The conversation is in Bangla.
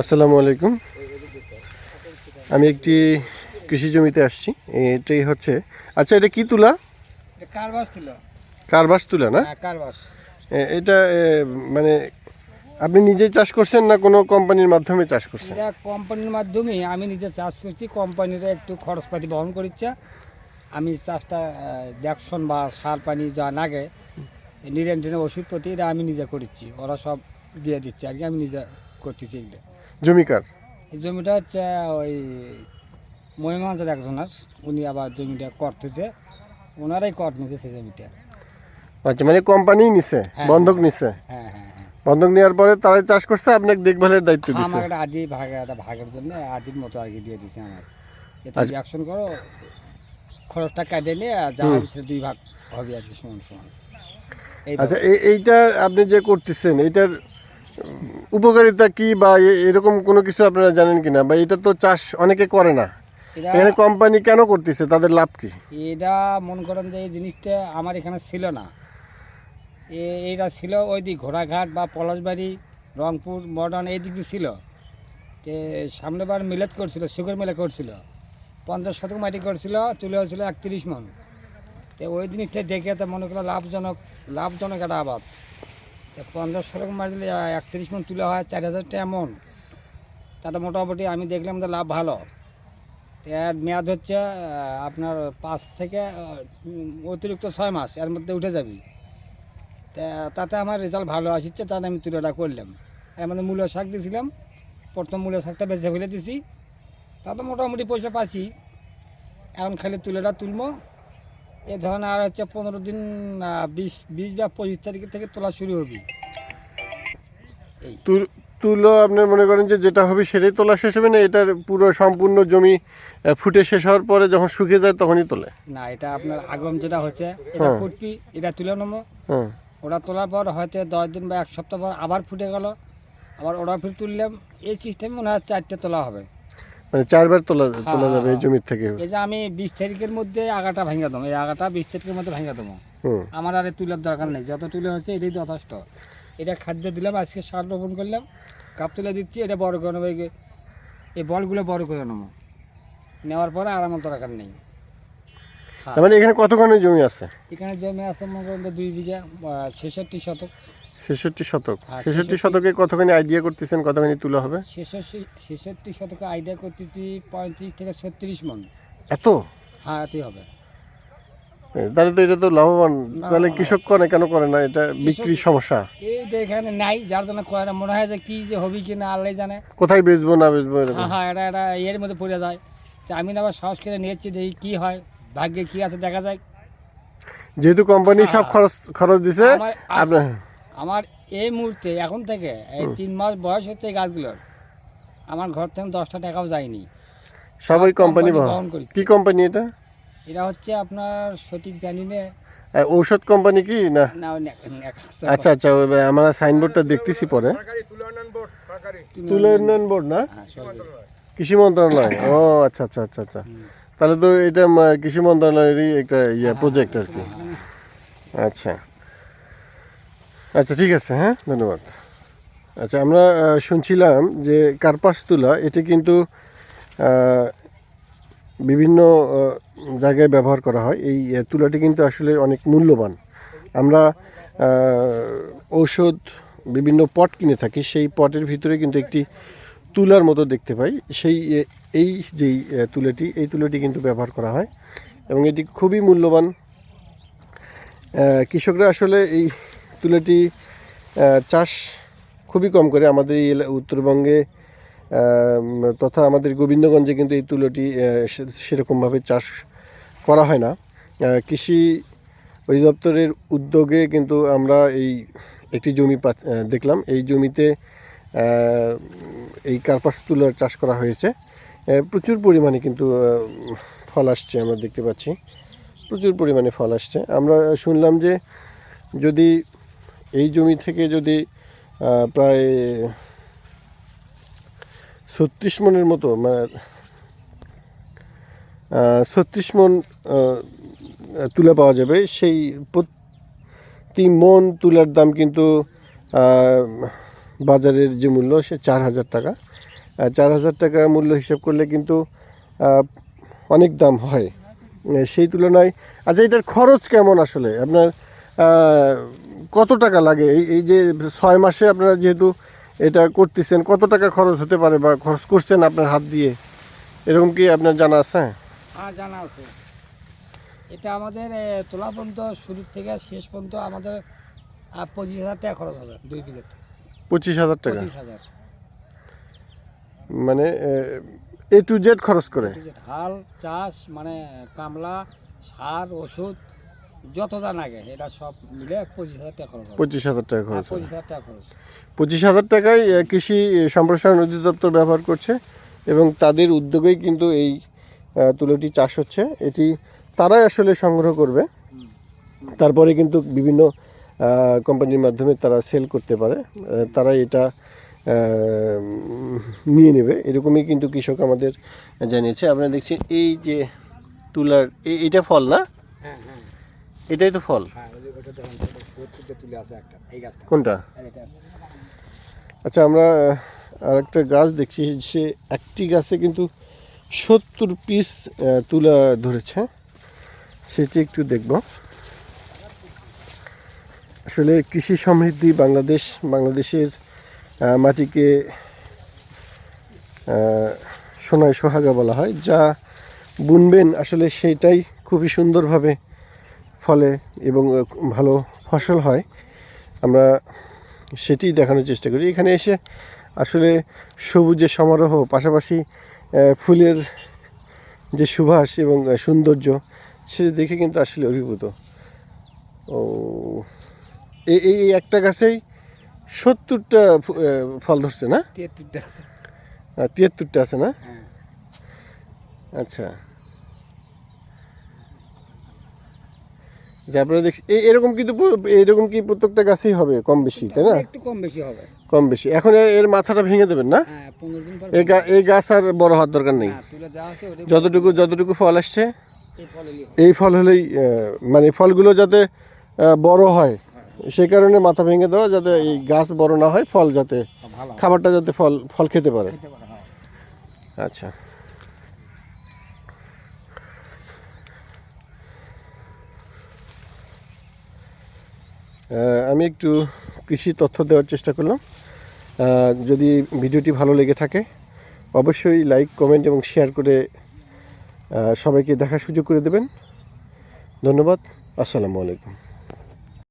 আসসালামু আলাইকুম। আমি একটি কৃষি জমিতে আসছি। এটাই হচ্ছে আচ্ছা এটা কি তুলা? কারবাস তুলা। না? হ্যাঁ কারবাস। এটা মানে আপনি নিজেই চাষ করছেন না কোনো কোম্পানির মাধ্যমে চাষ করছেন? এটা কোম্পানির মাধ্যমে আমি নিজে চাষ করছি। কোম্পানিরা একটু খরচপাতি বহন করিচ্ছে। আমি চাষটা দেখশন বা সার পানি যা লাগে নিরেন্টিনে ওষুধপতি এটা আমি নিজে করছি ওরা সব দিয়ে দিচ্ছে আর কি আমি নিজে করতেছি এগুলো। জমিকার এই জমিটা হচ্ছে ওই মহিমাঞ্চের একজনের উনি আবার জমিটা করতেছে। ওনারাই কট নিছে সেই জমিটা। আচ্ছা মানে কোম্পানি নিছে হ্যাঁ। বন্ধক নিছে? হ্যাঁ হ্যাঁ হ্যাঁ বন্ধক নেওয়ার পরে তারাই চাষ করছে আপনাকে দেখভালের দায়িত্ব দিছে? আমার একটা আদি ভাগে একটা ভাগের জন্য আদির মতো আর কি দিয়ে দিছে আমার। এতে আচ্ছা। অ্যাকশন করো খরচটা কাটে নিয়ে যা হবে দুই ভাগ হবে আর কি সমান সমান। আচ্ছা এই- এইটা আপনি যে করতেছেন এইটার উপকারিতা কি বা এরকম কোনো কিছু আপনারা জানেন কিনা? বা এটা তো চাষ অনেকে করে না। এখানে কোম্পানি কেন করতেছে? তাদের লাভ কি? এটা মনে করেন যে এই জিনিসটা আমার এখানে ছিল না। এইটা ছিল ওই দিক ঘোড়াঘাট বা পলাশবাড়ি রংপুর মডার্ন এই দিক দিয়ে ছিল। সামনেবার মিলেট করছিল সুগার মিলে করছিল। পঞ্চাশ শতক মাটি করছিল তুলে হয়েছিল একত্রিশ মন। তো ওই জিনিসটা দেখে তো মনে করল লাভজনক লাভজনক একটা আবাদ। পঞ্চাশ শতক মাটি দিলে একত্রিশ মন তুলে হয়, চার হাজার টাকা মন তাতে মোটামুটি আমি দেখলাম তো লাভ ভালো। এর মেয়াদ হচ্ছে আপনার পাঁচ থেকে অতিরিক্ত ছয় মাস, এর মধ্যে উঠে যাবি। তা তাতে আমার রেজাল্ট ভালো আসছে তাতে আমি তুলোটা করলাম। এর মধ্যে মূল্য শাক দিয়েছিলাম প্রথম মূল্য শাকটা বেছে ফেলে দিছি। তাতে মোটামুটি পয়সা পাচ্ছি। এখন খালি তুলোটা তুলবো। এ ধরনের আর হচ্ছে পনেরো দিন বিশ বিশ বা পঁচিশ তারিখ থেকে তোলা শুরু হবে। তুল- তুলো আপনার মনে করেন যে যেটা হবে সেটাই তোলা শেষ হবে না? এটার পুরো সম্পূর্ণ জমি ফুটে শেষ হওয়ার পরে যখন শুকিয়ে যায় তখনই তোলে? না এটা আপনার আগম যেটা হচ্ছে এটা হ্যাঁ। ফুটবি এটা তুলে নেব। হ্যাঁ। ওটা তোলার পর হয়তো দশ দিন বা এক সপ্তাহ পর আবার ফুটে গেল। আবার ওটা ফির তুললাম। এই সিস্টেম মনে হয় চারটে তোলা হবে। মানে চারবার তোলা তোলা হ্যাঁ, যাবে এই হ্যাঁ। জমির থেকে। এই যে আমি বিশ তারিখের মধ্যে আগাটা ভেঙে দেবো। এই আগাটা বিশ তারিখের মধ্যে ভেঙে দেবো। আমার আর তুলার দরকার নেই। যত তুলে হচ্ছে এটাই যথেষ্ট। এটা খাদ্য দিলাম আজকে সার রোপণ করলাম। কাপ তুলে দিচ্ছি এটা বড় করে নেব। এই- বলগুলো বড় করে নেব। নেওয়ার পরে আর আমার দরকার নেই। হ্যাঁ। তার মানে এখানে কতখানি জমি আছে? এখানে জমি আছে মনে করেন দুই বিঘা ছেষট্টি শতক। ছেষট্টি শতক। হ্যাঁ, ছেষট্টি শতকে কতখানি আইডিয়া করতেছেন কতখানি তুলা হবে? ছেষট্টি শতকে আইডিয়া করতেছি পঁয়ত্রিশ থেকে ছত্রিশ মন। এত? হ্যাঁ এতই হবে। তাহলে তো এটা তো লাভবান। তাহলে কৃষক করে কেন করে না? এটা বিক্রি সমস্যা। এইটা এখানে নাই যার জন্য করে না মনে হয় যে কি যে হবে কি না আল্লাহ জানে। কোথায় বেচবো না বেচবো হ্যাঁ হ্যাঁ এটা এটা এর মধ্যে পড়ে যায়। তো আমি আবার সাহস করে নিয়েছি দেখি কী হয় ভাগ্যে কি আছে দেখা যায়। যেহেতু কোম্পানি সব হ্যাঁ। খরচ খরচ দিছে আপনার আমার এই মুহূর্তে এখন থেকে এই তিন মাস বয়স হচ্ছে এই গাছগুলোর। আমার ঘর থেকে দশটা টাকাও যায়নি। সবাই কোম্পানি বহন করছে। কি কোম্পানি এটা? এটা হচ্ছে আপনার সঠিক জানি না। ঔষধ কোম্পানি কি না? আচ্ছা আচ্ছা ওই আমরা সাইনবোর্ডটা দেখতেছি পরে। তুলা উন্নয়ন বোর্ড না? হ্যাঁ, কৃষি মন্ত্রণালয়। ও আচ্ছা আচ্ছা আচ্ছা আচ্ছা। তাহলে তো এটা কৃষি মন্ত্রণালয়েরই একটা ইয়ে প্রজেক্ট আর কি। আচ্ছা। আচ্ছা ঠিক আছে হ্যাঁ ধন্যবাদ। আচ্ছা আমরা শুনছিলাম যে কার্পাস তুলা এটি কিন্তু বিভিন্ন জায়গায় ব্যবহার করা হয়। এই তুলাটি কিন্তু আসলে অনেক মূল্যবান। আমরা ঔষধ, বিভিন্ন পট কিনে থাকি, সেই পটের ভিতরে কিন্তু একটি তুলার মতো দেখতে পাই। সেই এই যেই তুলাটি, এই তুলাটি কিন্তু ব্যবহার করা হয় এবং এটি খুবই মূল্যবান। কৃষকরা আসলে এই তুলাটি চাষ খুবই কম করে আমাদের এই উত্তরবঙ্গে তথা আমাদের গোবিন্দগঞ্জে কিন্তু এই তুলোটি সেরকমভাবে চাষ করা হয় না। কৃষি অধিদপ্তরের উদ্যোগে কিন্তু আমরা এই একটি জমি দেখলাম। এই জমিতে এই কার্পাস তুলার চাষ করা হয়েছে। প্রচুর পরিমাণে কিন্তু ফল আসছে আমরা দেখতে পাচ্ছি। প্রচুর পরিমাণে ফল আসছে। আমরা শুনলাম যে যদি এই জমি থেকে যদি প্রায় ছত্রিশ মনের মতো মানে ছত্রিশ মন তুলা পাওয়া যাবে, সেই প্রতি মন তুলার দাম কিন্তু বাজারের যে মূল্য, সে চার হাজার টাকা। চার হাজার টাকা মূল্য হিসাব করলে কিন্তু অনেক দাম হয়। সেই তুলনায় আচ্ছা এটার খরচ কেমন আসলে? আপনার কত টাকা লাগে? এই এই যে ছয় মাসে আপনারা যেহেতু এটা করতেছেন কত টাকা খরচ হতে পারে বা খরচ করছেন আপনার হাত দিয়ে? এরকম কি আপনার জানা আছে? হ্যাঁ জানা আছে। এটা আমাদের তোলা পর্যন্ত শুরু থেকে শেষ পর্যন্ত আমাদের পঁচিশ হাজার টাকা খরচ হবে দুই বিঘাতে পঁচিশ হাজার টাকা? পঁচিশ হাজার। মানে এ টু জেড খরচ করে? হাল চাষ মানে কামলা সার ওষুধ যত যা লাগে এটা সব মিলে পঁচিশ হাজার টাকা খরচ পঁচিশ হাজার টাকা হ্যাঁ, খরচ পঁচিশ হাজার টাকা খরচ পঁচিশ হাজার টাকায় কৃষি সম্প্রসারণ অধিদপ্তর ব্যবহার করছে এবং তাদের উদ্যোগেই কিন্তু এই তুলোটি চাষ হচ্ছে। এটি তারাই আসলে সংগ্রহ করবে। তারপরে কিন্তু বিভিন্ন কোম্পানির মাধ্যমে তারা সেল করতে পারে। তারা এটা নিয়ে নেবে। এরকমই কিন্তু কৃষক আমাদের জানিয়েছে। আপনারা দেখছেন এই যে তুলার এটা ফল না? হ্যাঁ হ্যাঁ এটাই তো ফল। হ্যাঁ কোনটা। আচ্ছা আমরা আর একটা গাছ দেখছি সে একটি গাছে কিন্তু সত্তর পিস তুলা ধরেছে। সেটি একটু দেখব। আসলে কৃষি সমৃদ্ধি বাংলাদেশ বাংলাদেশের মাটিকে সোনায় সোহাগা বলা হয় যা বুনবেন আসলে সেটাই খুবই সুন্দরভাবে ফলে এবং ভালো ফসল হয় আমরা সেটি দেখানোর চেষ্টা করি। এখানে এসে আসলে সবুজের সমারোহ পাশাপাশি ফুলের যে সুভাষ এবং সৌন্দর্য সেটা দেখে কিন্তু আসলে অভিভূত। ও এই এই এই একটা গাছেই সত্তরটা ফল ধরছে না? তিয়াত্তরটা আছে। তিয়াত্তরটা আছে না? হ্যাঁ। আচ্ছা। আপনারা দেখছি এই এরকম কিন্তু এরকম কি প্রত্যেকটা গাছেই হবে কম বেশি তাই না? একটু কম বেশি হবে। কম বেশি। এখন এর মাথাটা ভেঙে দেবেন না? হ্যাঁ এই গাছ আর বড় হওয়ার দরকার নেই। হ্যাঁ যতটুকু যতটুকু ফল আসছে এই ফলে হলেই মানে ফলগুলো যাতে বড় হয় সেই কারণে মাথা ভেঙে দেওয়া যাতে এই গাছ বড় না হয় ফল যাতে খাবারটা যাতে ফল ফল খেতে পারে হ্যাঁ। আচ্ছা। আমি একটু কৃষি তথ্য দেওয়ার চেষ্টা করলাম। যদি ভিডিওটি ভালো লেগে থাকে, অবশ্যই লাইক কমেন্ট এবং শেয়ার করে সবাইকে দেখার সুযোগ করে দেবেন। ধন্যবাদ, আসসালামু আলাইকুম।